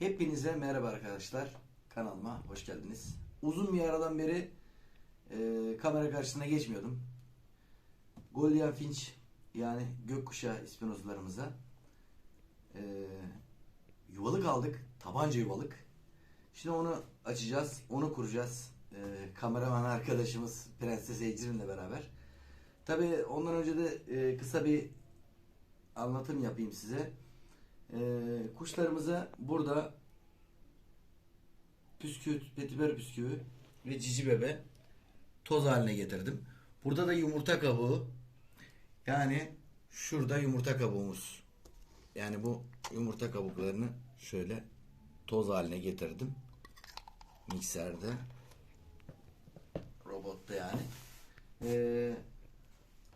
Hepinize merhaba arkadaşlar. Kanalıma hoş geldiniz. Uzun bir aradan beri e, kamera karşısına geçmiyordum. Golden Finch yani gökkuşağı ispinozlarımıza e, yuvalık aldık. Tabanca yuvalık. Şimdi onu açacağız. Onu kuracağız. E, kameraman arkadaşımız Prenses Ecrin'le beraber. Tabii ondan önce de e, kısa bir anlatım yapayım size. E, kuşlarımıza burada püsküvit, petiber püsküvü ve cici bebe toz haline getirdim. Burada da yumurta kabuğu. Yani şurada yumurta kabuğumuz. Yani bu yumurta kabuklarını şöyle toz haline getirdim. Mikserde. Robotta yani. Ee,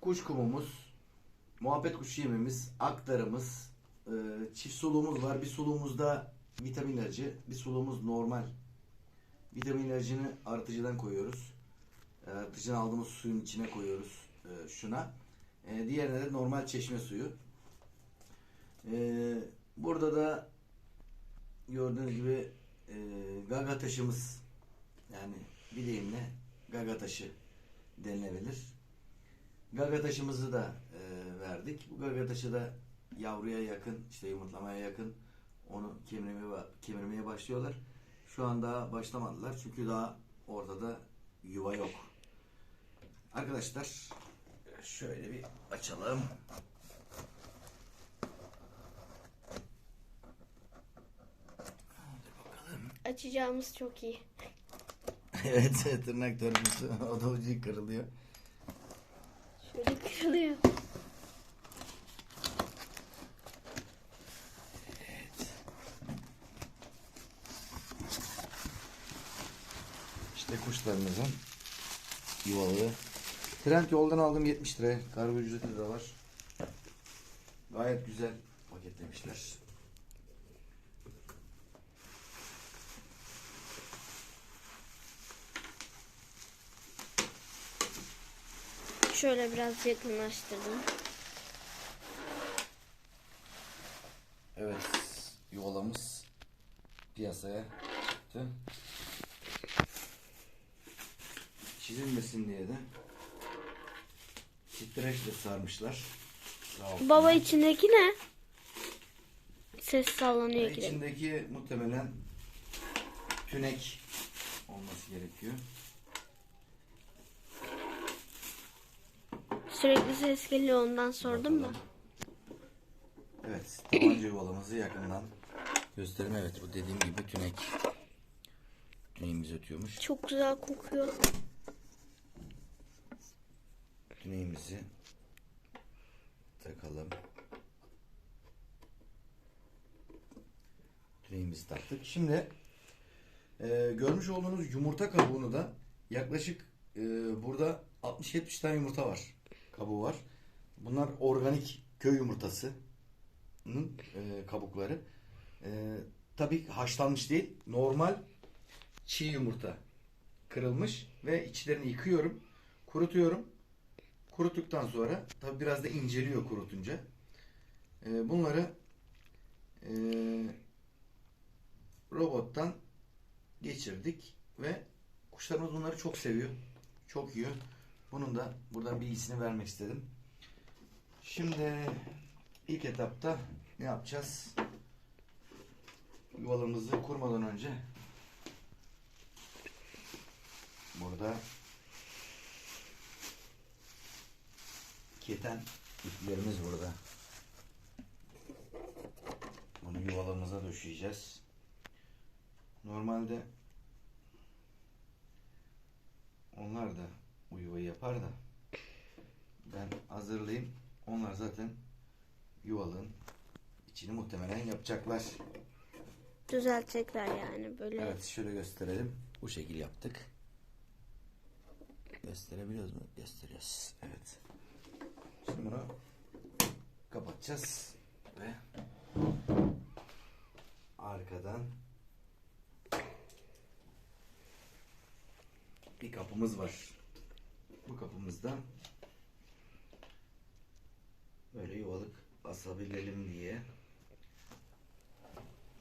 kuş kumumuz, muhabbet kuşu yemimiz, aktarımız, çift suluğumuz var. Bir suluğumuzda vitamin ilacı, bir suluğumuz normal. Vitamin ilacını artıcıdan koyuyoruz. E, Artıcıdan aldığımız suyun içine koyuyoruz e, şuna. E, diğerine de normal çeşme suyu. Burada da gördüğünüz gibi e, gaga taşımız yani bir deyimle gaga taşı denilebilir. Gaga taşımızı da e, verdik. Bu gaga taşı da yavruya yakın, işte yumurtlamaya yakın onu kemirmeye, kemirmeye başlıyorlar. Şu an daha başlamadılar çünkü daha ortada yuva yok. Arkadaşlar şöyle bir açalım. Açacağımız çok iyi. evet tırnak törpüsü o da ucu kırılıyor. Şöyle kırılıyor. İşte kuşlarımızın yuvaları. Trend yoldan aldım 70 lira. Kargo ücreti de var. Gayet güzel paketlemişler. Şöyle biraz yakınlaştırdım. Evet yuvalamız piyasaya çıktı. Çizilmesin diye de streçle sarmışlar. Sağ. Baba içindeki ne? Ses sallanıyor gibi. İçindeki muhtemelen tünek olması gerekiyor. Sürekli ses geliyor ondan sordum da. Evet, tabanca yuvalamızı yakından göstereyim. Evet, bu dediğim gibi tünek. Tüneğimiz ötüyormuş. Çok güzel kokuyor. Tüneğimizi takalım. Tüneğimizi taktık. Şimdi e, görmüş olduğunuz yumurta kabuğunu da yaklaşık e, burada 60-70 tane yumurta var. Kabuğu var. Bunlar organik köy yumurtasının e, kabukları. E, tabii haşlanmış değil. Normal çiğ yumurta kırılmış ve içlerini yıkıyorum. Kurutuyorum. Kuruttuktan sonra tabi biraz da inceliyor kurutunca. Ee, bunları ee, robottan geçirdik ve kuşlarımız bunları çok seviyor. Çok yiyor. Bunun da buradan bilgisini vermek istedim. Şimdi ilk etapta ne yapacağız? Yuvalarımızı kurmadan önce burada keten iplerimiz burada. Bunu yuvalarımıza döşeyeceğiz. Normalde onlar da bu yuvayı yapar da ben hazırlayayım. Onlar zaten yuvalığın içini muhtemelen yapacaklar. Düzeltecekler yani böyle. Evet şöyle gösterelim. Bu şekil yaptık. Gösterebiliyoruz mu? Gösteriyoruz. Evet. Şimdi bunu kapatacağız ve arkadan bir kapımız var. Bu kapımızda böyle yuvalık asabilelim diye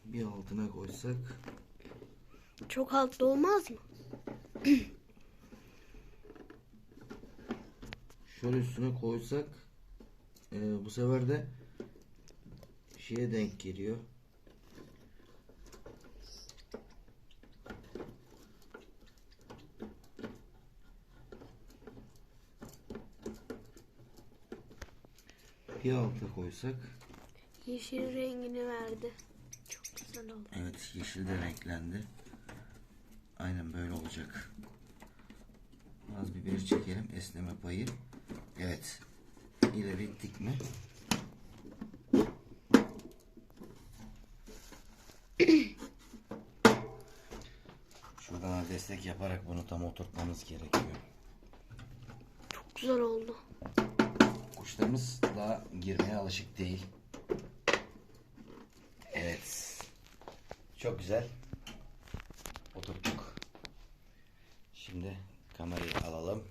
bir altına koysak. Çok altlı olmaz mı? Şöyle üstüne koysak e, bu sefer de şeye denk geliyor. Bir alta koysak. Yeşil rengini verdi. Çok güzel oldu. Evet yeşil de renklendi. Aynen böyle olacak. Az biberi çekelim esneme payı. Evet. İleri ittik mi? Şuradan destek yaparak bunu tam oturtmamız gerekiyor. Çok güzel oldu. Kuşlarımız daha girmeye alışık değil. Evet. Çok güzel. Oturttuk. Şimdi kamerayı alalım.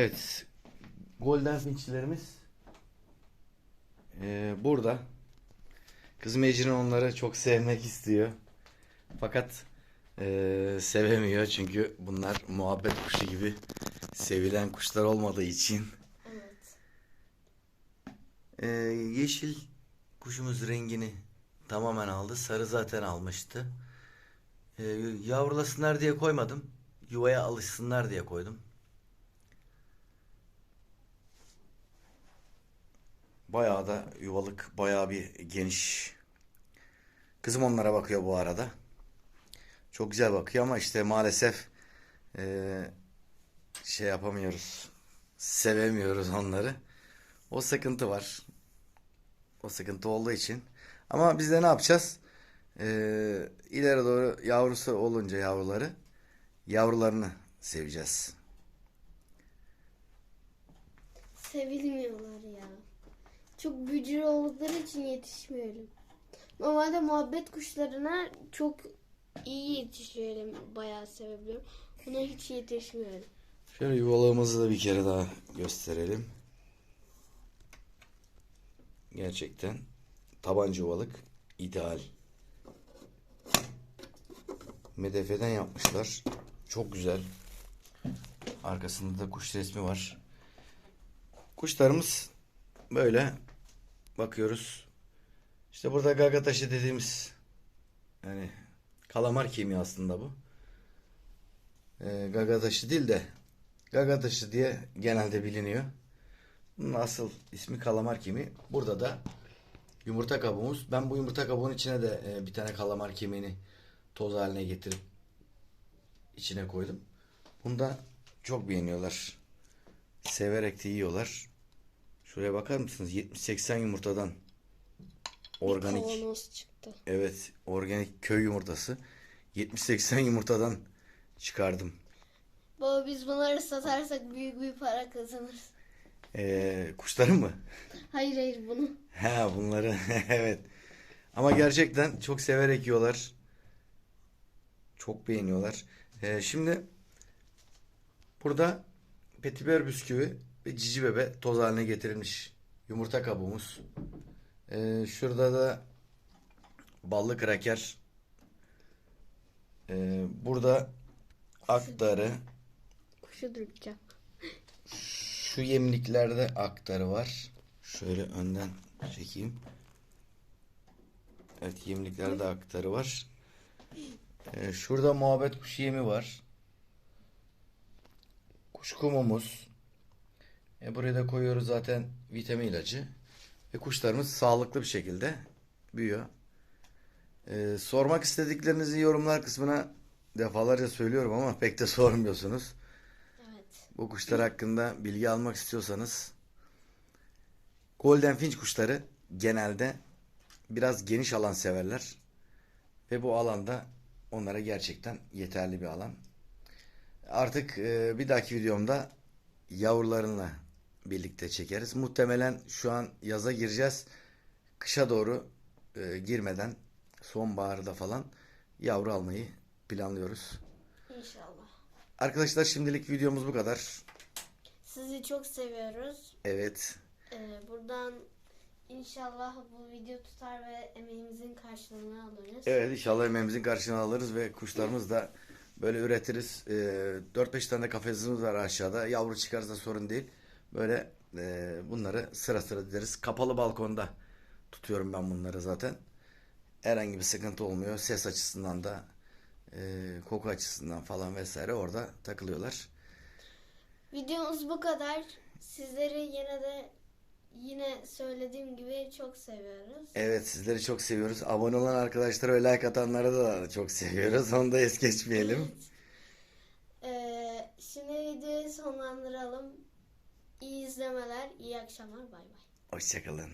Evet. Golden Finch'lerimiz eee, burada. Kızım Ecrin onları çok sevmek istiyor. Fakat eee, sevemiyor çünkü bunlar muhabbet kuşu gibi sevilen kuşlar olmadığı için. Evet. Ee, yeşil kuşumuz rengini tamamen aldı. Sarı zaten almıştı. Ee, yavrulasınlar diye koymadım. Yuvaya alışsınlar diye koydum. Bayağı da yuvalık, bayağı bir geniş. Kızım onlara bakıyor bu arada. Çok güzel bakıyor ama işte maalesef ee, şey yapamıyoruz. Sevemiyoruz onları. O sıkıntı var. O sıkıntı olduğu için. Ama biz de ne yapacağız? Ee, ileri doğru yavrusu olunca yavruları yavrularını seveceğiz. Sevilmiyorlar ya. Çok bücür oldukları için yetişmiyorum. Normalde muhabbet kuşlarına çok iyi yetişiyorum. Bayağı sevebiliyorum. Buna hiç yetişmiyorum. Şöyle yuvalığımızı da bir kere daha gösterelim. Gerçekten tabanca yuvalık ideal. Medefeden yapmışlar. Çok güzel. Arkasında da kuş resmi var. Kuşlarımız böyle bakıyoruz. İşte burada gaga taşı dediğimiz yani kalamar kemiği aslında bu. Ee, gaga taşı değil de gaga taşı diye genelde biliniyor. Bunun asıl ismi kalamar kemiği. Burada da yumurta kabuğumuz. Ben bu yumurta kabuğunun içine de e, bir tane kalamar kemiğini toz haline getirip içine koydum. Bunu da çok beğeniyorlar. Severek de yiyorlar. Şuraya bakar mısınız? 70-80 yumurtadan organik. Kavanoz çıktı. Evet, organik köy yumurtası. 70-80 yumurtadan çıkardım. Baba biz bunları satarsak büyük bir para kazanırız. Ee, kuşların mı? Hayır hayır bunu. Ha bunları evet. Ama gerçekten çok severek yiyorlar. Çok beğeniyorlar. Ee, şimdi burada petiber bisküvi ve cici bebe toz haline getirilmiş yumurta kabuğumuz. Ee, şurada da ballı kraker. Ee, burada aktarı. Kuşu dürteceğim. Şu yemliklerde aktarı var. Şöyle önden çekeyim. Evet yemliklerde aktarı var. Ee, şurada muhabbet kuşu yemi var. Kuş kumumuz. E, buraya da koyuyoruz zaten vitamin ilacı. Ve kuşlarımız sağlıklı bir şekilde büyüyor. Ee, sormak istediklerinizi yorumlar kısmına defalarca söylüyorum ama pek de sormuyorsunuz. Evet. Bu kuşlar hakkında bilgi almak istiyorsanız Golden Finch kuşları genelde biraz geniş alan severler. Ve bu alanda onlara gerçekten yeterli bir alan. Artık e, bir dahaki videomda yavrularını birlikte çekeriz. Muhtemelen şu an yaza gireceğiz. Kışa doğru e, girmeden sonbaharda falan yavru almayı planlıyoruz. İnşallah. Arkadaşlar şimdilik videomuz bu kadar. Sizi çok seviyoruz. Evet. Ee, buradan İnşallah bu video tutar ve emeğimizin karşılığını alırız. Evet inşallah emeğimizin karşılığını alırız ve kuşlarımız da böyle üretiriz. Ee, 4-5 tane kafesimiz var aşağıda. Yavru çıkarsa sorun değil. Böyle e, bunları sıra sıra dideriz. Kapalı balkonda tutuyorum ben bunları zaten. Herhangi bir sıkıntı olmuyor. Ses açısından da e, koku açısından falan vesaire orada takılıyorlar. Videomuz bu kadar. Sizleri yine de yine söylediğim gibi çok seviyoruz. Evet sizleri çok seviyoruz. Abone olan arkadaşlara ve like atanları da çok seviyoruz. Onu da es geçmeyelim. Ee, şimdi videoyu sonlandıralım. İyi izlemeler, iyi akşamlar. Bay bay. Hoşçakalın.